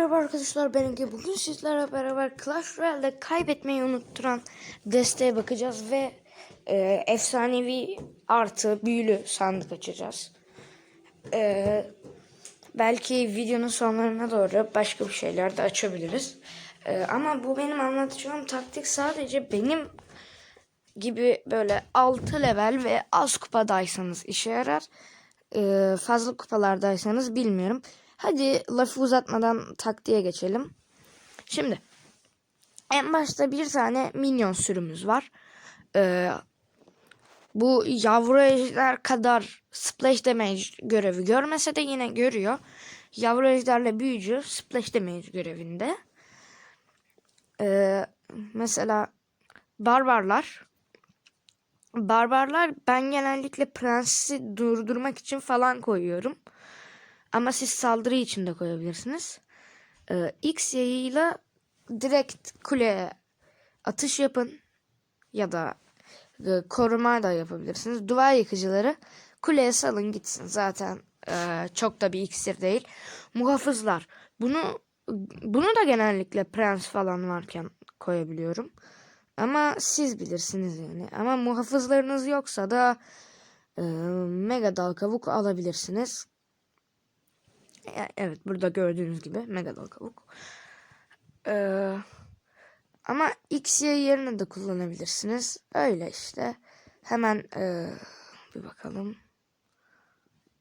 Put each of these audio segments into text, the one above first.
merhaba arkadaşlar ben Ege. Bugün sizlerle beraber Clash Royale'de kaybetmeyi unutturan desteğe bakacağız ve e, efsanevi artı büyülü sandık açacağız. E, belki videonun sonlarına doğru başka bir şeyler de açabiliriz. E, ama bu benim anlatacağım taktik sadece benim gibi böyle 6 level ve az kupadaysanız işe yarar. E, fazla kupalardaysanız bilmiyorum. Hadi lafı uzatmadan taktiğe geçelim. Şimdi en başta bir tane minyon sürümüz var. Ee, bu yavru ejder kadar splash damage görevi görmese de yine görüyor. Yavru ejderle büyücü splash damage görevinde. Ee, mesela barbarlar barbarlar ben genellikle prensi durdurmak için falan koyuyorum. Ama siz saldırı için de koyabilirsiniz. Ee, X yayıyla direkt kuleye atış yapın. Ya da e, koruma da yapabilirsiniz. Duvar yıkıcıları kuleye salın gitsin. Zaten e, çok da bir iksir değil. Muhafızlar. Bunu bunu da genellikle prens falan varken koyabiliyorum. Ama siz bilirsiniz yani. Ama muhafızlarınız yoksa da e, mega dal kavuk alabilirsiniz. E, Evet burada gördüğünüz gibi megadol kavuk. Ee, ama XY yerine de kullanabilirsiniz. Öyle işte. Hemen e, bir bakalım.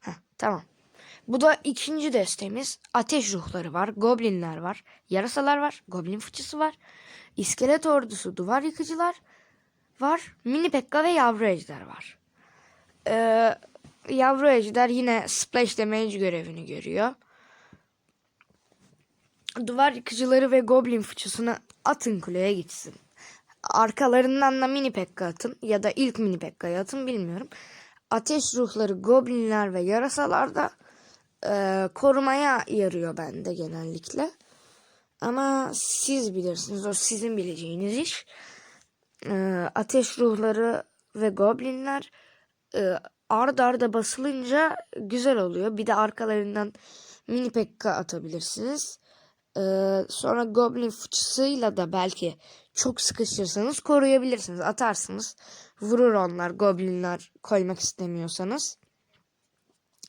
Heh, tamam. Bu da ikinci destemiz. Ateş ruhları var. Goblinler var. Yarasalar var. Goblin fıçısı var. İskelet ordusu. Duvar yıkıcılar var. Mini pekka ve yavru ejder var. Ee, yavru ejder yine splash damage görevini görüyor. Duvar yıkıcıları ve goblin fıçısını atın kuleye gitsin. Arkalarından da mini pekka atın ya da ilk mini pekkayı atın bilmiyorum. Ateş ruhları, goblinler ve yarasalar da e, korumaya yarıyor bende genellikle. Ama siz bilirsiniz o sizin bileceğiniz iş. E, ateş ruhları ve goblinler e, ard arda basılınca güzel oluyor. Bir de arkalarından mini pekka atabilirsiniz. Ee, sonra goblin fıçısıyla da belki çok sıkışırsanız koruyabilirsiniz. Atarsınız. Vurur onlar goblinler koymak istemiyorsanız.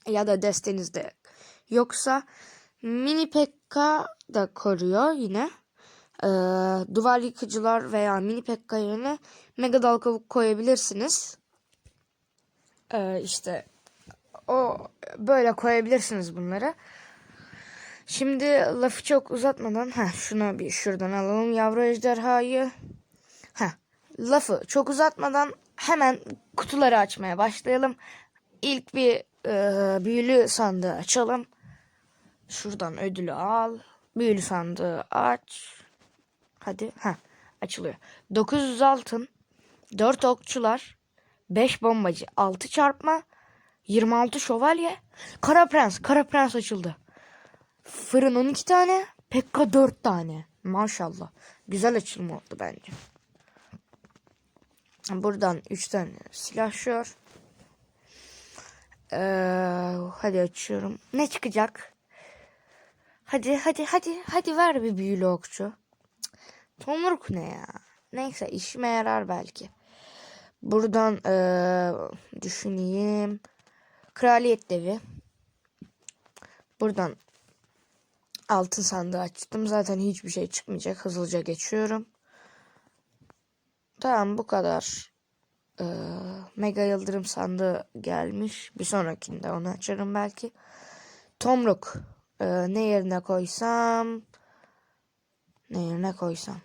Ya da destenizde yoksa mini pekka da koruyor yine. Ee, duvar yıkıcılar veya mini pekka yerine mega dal koyabilirsiniz. Ee, işte o böyle koyabilirsiniz bunları. Şimdi lafı çok uzatmadan ha şunu bir şuradan alalım yavru ejderhayı. Ha lafı çok uzatmadan hemen kutuları açmaya başlayalım. İlk bir e, büyülü sandığı açalım. Şuradan ödülü al. Büyülü sandığı aç. Hadi ha açılıyor. 900 altın, 4 okçular, 5 bombacı, 6 çarpma, 26 şövalye, kara prens, kara prens açıldı. Fırın 12 tane. Pekka 4 tane. Maşallah. Güzel açılma oldu bence. Buradan 3 tane silahşör. Ee, hadi açıyorum. Ne çıkacak? Hadi hadi hadi hadi ver bir büyülü okçu. Tomruk ne ya? Neyse işime yarar belki. Buradan ee, düşüneyim. Kraliyet devi. Buradan altın sandığı açtım. Zaten hiçbir şey çıkmayacak. Hızlıca geçiyorum. Tamam bu kadar. Ee, Mega Yıldırım sandığı gelmiş. Bir sonrakinde onu açarım belki. Tomruk. Ee, ne yerine koysam? Ne yerine koysam?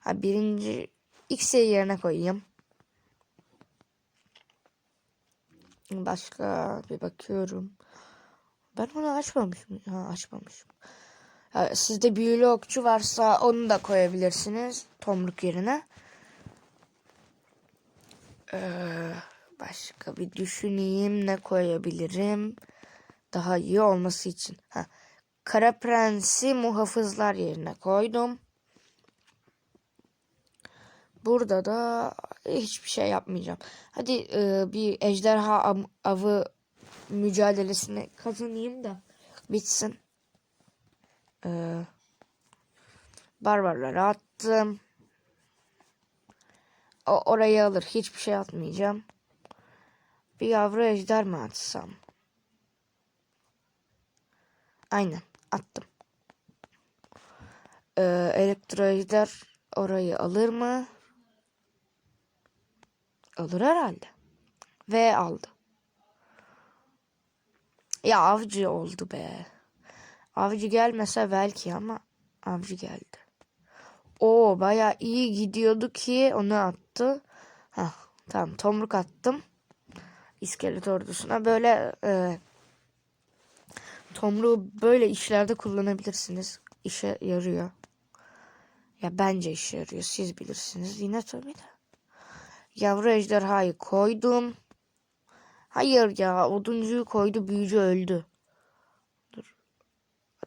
Ha, birinci X'e yerine koyayım. Başka bir bakıyorum. Ben onu açmamışım. Ha, açmamışım. Ha, sizde büyülü okçu varsa onu da koyabilirsiniz. Tomruk yerine. Ee, başka bir düşüneyim ne koyabilirim. Daha iyi olması için. Ha, Kara Prensi muhafızlar yerine koydum. Burada da hiçbir şey yapmayacağım. Hadi e, bir ejderha av- avı mücadelesini kazanayım da bitsin. Ee, barbarları attım. O orayı alır. Hiçbir şey atmayacağım. Bir yavru ejder mi atsam? Aynen attım. Ee, elektro ejder orayı alır mı? Alır herhalde. Ve aldı. Ya avcı oldu be. Avcı gelmese belki ama avcı geldi. O baya iyi gidiyordu ki onu attı. Heh, tamam tomruk attım. İskelet ordusuna böyle e, tomruğu böyle işlerde kullanabilirsiniz. İşe yarıyor. Ya bence işe yarıyor. Siz bilirsiniz. Yine tabii de. Yavru ejderhayı koydum. Hayır ya oduncuyu koydu büyücü öldü. Dur.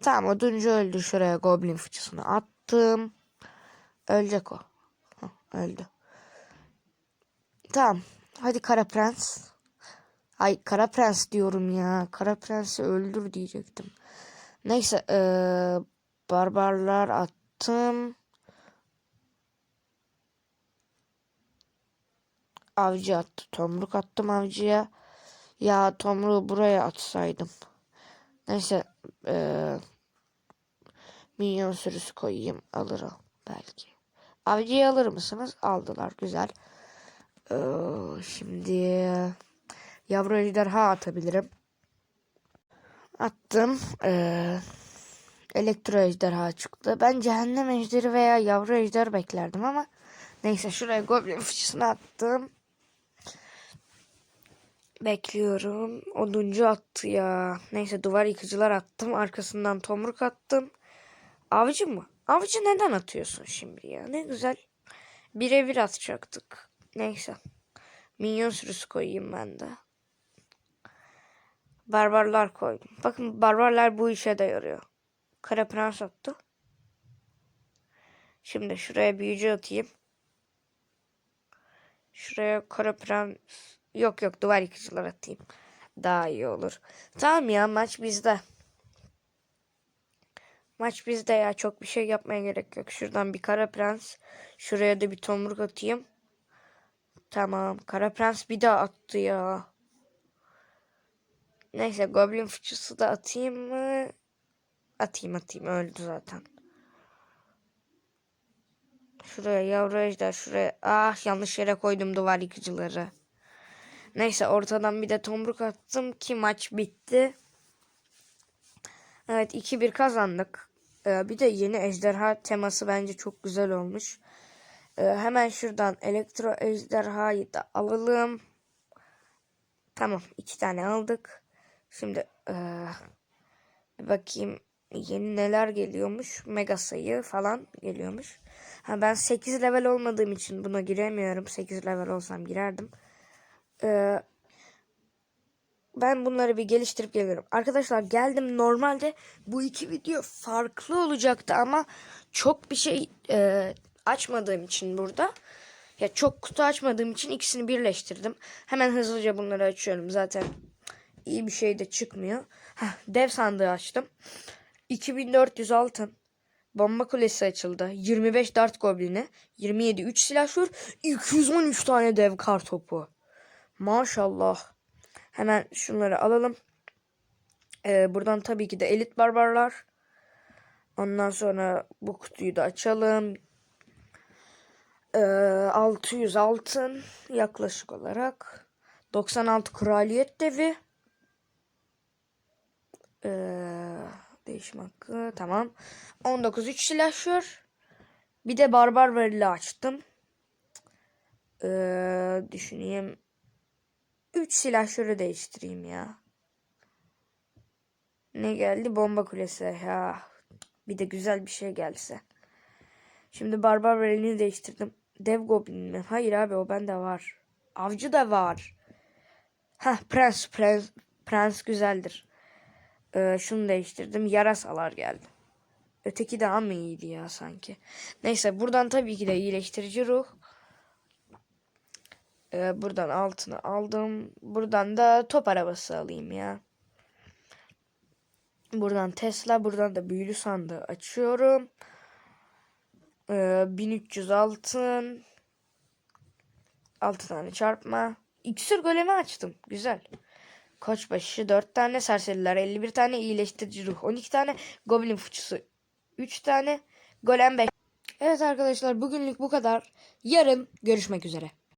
Tamam oduncu öldü şuraya goblin fıçısını attım. Ölecek o. Hah, öldü. Tamam. Hadi kara prens. Ay kara prens diyorum ya. Kara prensi öldür diyecektim. Neyse ee, barbarlar attım. Avcı attı. Tomruk attım avcıya. Ya tomruğu buraya atsaydım. Neyse ee, minyon sürüsü koyayım. Alır o belki. Avcıyı alır mısınız? Aldılar. Güzel. Ee, şimdi yavru ejderha atabilirim. Attım. Ee, elektro ejderha çıktı. Ben cehennem ejderi veya yavru ejder beklerdim ama neyse şuraya goblin fıçısını attım. Bekliyorum. Oduncu attı ya. Neyse duvar yıkıcılar attım. Arkasından tomruk attım. Avcı mı? Avcı neden atıyorsun şimdi ya? Ne güzel. Birebir atacaktık. Neyse. Minyon sürüsü koyayım ben de. Barbarlar koydum. Bakın barbarlar bu işe de yarıyor. Kara prens attı. Şimdi şuraya büyücü atayım. Şuraya kara prens... Yok yok duvar yıkıcılar atayım. Daha iyi olur. Tamam ya maç bizde. Maç bizde ya. Çok bir şey yapmaya gerek yok. Şuradan bir kara prens. Şuraya da bir tomruk atayım. Tamam. Kara prens bir daha attı ya. Neyse goblin fıçısı da atayım mı? Atayım atayım. Öldü zaten. Şuraya yavru ejder. Şuraya. Ah yanlış yere koydum duvar yıkıcıları. Neyse ortadan bir de tomruk attım ki maç bitti. Evet 2-1 kazandık. Ee, bir de yeni ejderha teması bence çok güzel olmuş. Ee, hemen şuradan elektro ejderhayı da alalım. Tamam iki tane aldık. Şimdi ee, bir bakayım yeni neler geliyormuş. Mega sayı falan geliyormuş. Ha, ben 8 level olmadığım için buna giremiyorum. 8 level olsam girerdim. Ee, ben bunları bir geliştirip geliyorum. Arkadaşlar geldim normalde bu iki video farklı olacaktı ama çok bir şey e, açmadığım için burada. Ya çok kutu açmadığım için ikisini birleştirdim. Hemen hızlıca bunları açıyorum. Zaten iyi bir şey de çıkmıyor. Heh, dev sandığı açtım. 2400 altın. Bomba kulesi açıldı. 25 dart goblini. 27 3 silahşör. 213 tane dev kar topu. Maşallah. Hemen şunları alalım. Ee, buradan tabii ki de elit barbarlar. Ondan sonra bu kutuyu da açalım. Ee, 600 altın yaklaşık olarak. 96 kraliyet devi. Ee, değişim hakkı tamam. 19 3 silahşör. Bir de barbar verili açtım. Ee, düşüneyim. 3 silahşörü değiştireyim ya. Ne geldi? Bomba kulesi. Ya. Bir de güzel bir şey gelse. Şimdi barbar verelini değiştirdim. Dev goblin mi? Hayır abi o bende var. Avcı da var. Ha prens prens prens güzeldir. Ee, şunu değiştirdim. Yarasalar geldi. Öteki daha mı iyiydi ya sanki? Neyse buradan tabii ki de iyileştirici ruh. Ee, buradan altını aldım. Buradan da top arabası alayım ya. Buradan Tesla, buradan da büyülü sandığı açıyorum. Ee, 1300 altın. 6 tane çarpma. İksir golemi açtım. Güzel. Koçbaşı 4 tane serseriler 51 tane iyileştirici ruh 12 tane goblin fıçısı 3 tane golem 5 Evet arkadaşlar bugünlük bu kadar. Yarın görüşmek üzere.